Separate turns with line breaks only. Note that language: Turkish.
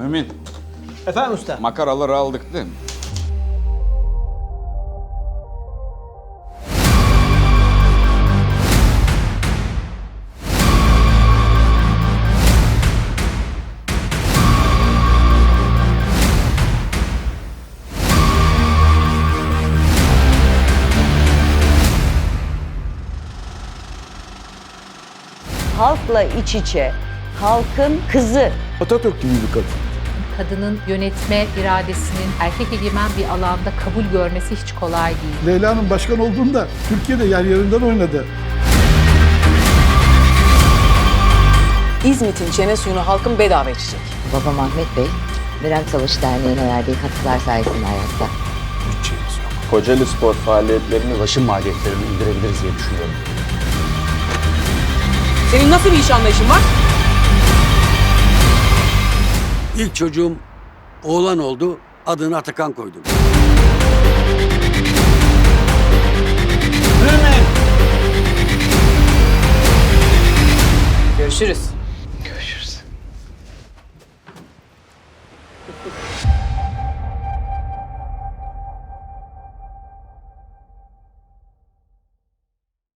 Mümin,
Efendim usta.
makaraları aldık değil mi?
halkla iç içe, halkın kızı.
Atatürk gibi bir kadın.
Kadının yönetme iradesinin erkek egemen bir alanda kabul görmesi hiç kolay değil.
Leyla'nın başkan olduğunda Türkiye'de yer yerinden oynadı.
İzmit'in çene suyunu halkın bedava içecek.
Babam Ahmet Bey, Direnç Savaşı Derneği'ne verdiği katkılar sayesinde hayatta.
Kocaeli Spor faaliyetlerini ulaşım maliyetlerini indirebiliriz diye düşünüyorum.
Senin nasıl bir iş anlayışın var?
İlk çocuğum oğlan oldu. Adını Atakan koydum.
Görüşürüz. Görüşürüz.